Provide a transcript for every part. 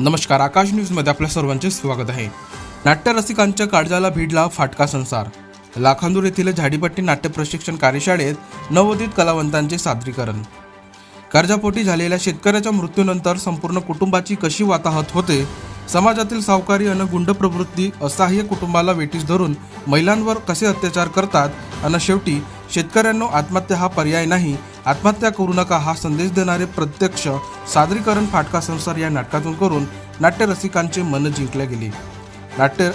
नमस्कार आकाश न्यूजमध्ये आपल्या सर्वांचे स्वागत आहे. नाट्य रसिकांच्या काळजाला भिडला फाटका संसार. लाखांदूर येथील झाडीपट्टी नाट्य प्रशिक्षण कार्यशाळेत नवोदित कलावंतांचे सादरीकरण. कर्जापोटी झालेल्या शेतकऱ्याच्या मृत्यूनंतर संपूर्ण कुटुंबाची कशी वाताहत होते समाजातील सावकारी अन गुंड प्रवृत्ती असहाय्य कुटुंबाला वेटीस धरून महिलांवर कसे अत्याचार करतात अन शेवटी शेतकऱ्यांनो आत्महत्या हा पर्याय नाही आत्महत्या करू नका हा संदेश देणारे प्रत्यक्ष सादरीकरण फाटका संसार या नाटकातून करून नाट्य रसिकांचे मन जिंकले गेले. नाट्य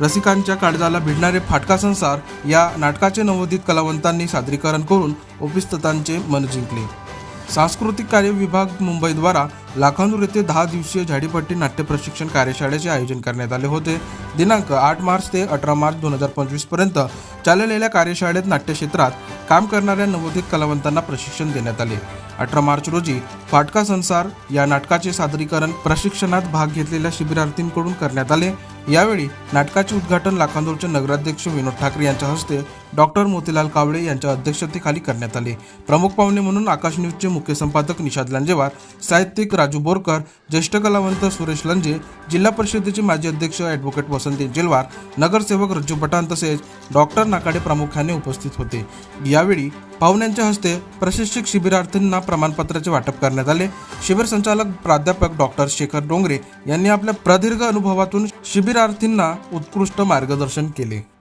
रसिकांच्या काळजाला भिडणारे फाटका संसार या नाटकाचे नवोदित कलावंतांनी सादरीकरण करून उपस्थितांचे मन जिंकले. सांस्कृतिक कार्य विभाग मुंबईद्वारा लाखांदूर येथे दहा दिवसीय झाडीपट्टी नाट्य प्रशिक्षण कार्यशाळेचे आयोजन करण्यात आले होते. दिनांक आठ मार्च ते अठरा मार्च दोन हजार पंचवीसपर्यंत चाललेल्या कार्यशाळेत नाट्यक्षेत्रात काम करणाऱ्या नवोदित कलावंतांना प्रशिक्षण देण्यात आले. अठरा मार्च रोजी फाटका संसार या नाटकाचे सादरीकरण प्रशिक्षणात भाग घेतलेल्या शिबिरार्थींकडून करण्यात आले. यावेळी नाटकाचे उद्घाटन लाखांदूरचे नगराध्यक्ष विनोद ठाकरे यांच्या हस्ते डॉक्टर मोतीलाल कावळे यांच्या अध्यक्षतेखाली करण्यात आले. प्रमुख पाहुणे म्हणून आकाश न्यूजचे मुख्य संपादक निषाद लांजेवार साहित्यिक राजू बोरकर ज्येष्ठ कलावंत सुरेश लंजे जिल्हा परिषदेचे माजी अध्यक्ष ॲडव्होकेट वसंती जेलवार नगरसेवक रज्जू पठाण तसेच डॉक्टर नाकाडे प्रामुख्याने उपस्थित होते. यावेळी पाहुण्यांच्या हस्ते प्रशिक्षक शिबिरार्थींना प्रमाणपत्राचे वाटप करण्यात आले. शिबिर संचालक प्राध्यापक डॉक्टर शेखर डोंगरे यांनी आपल्या प्रदीर्घ अनुभवातून शिबिरार्थींना उत्कृष्ट मार्गदर्शन केले.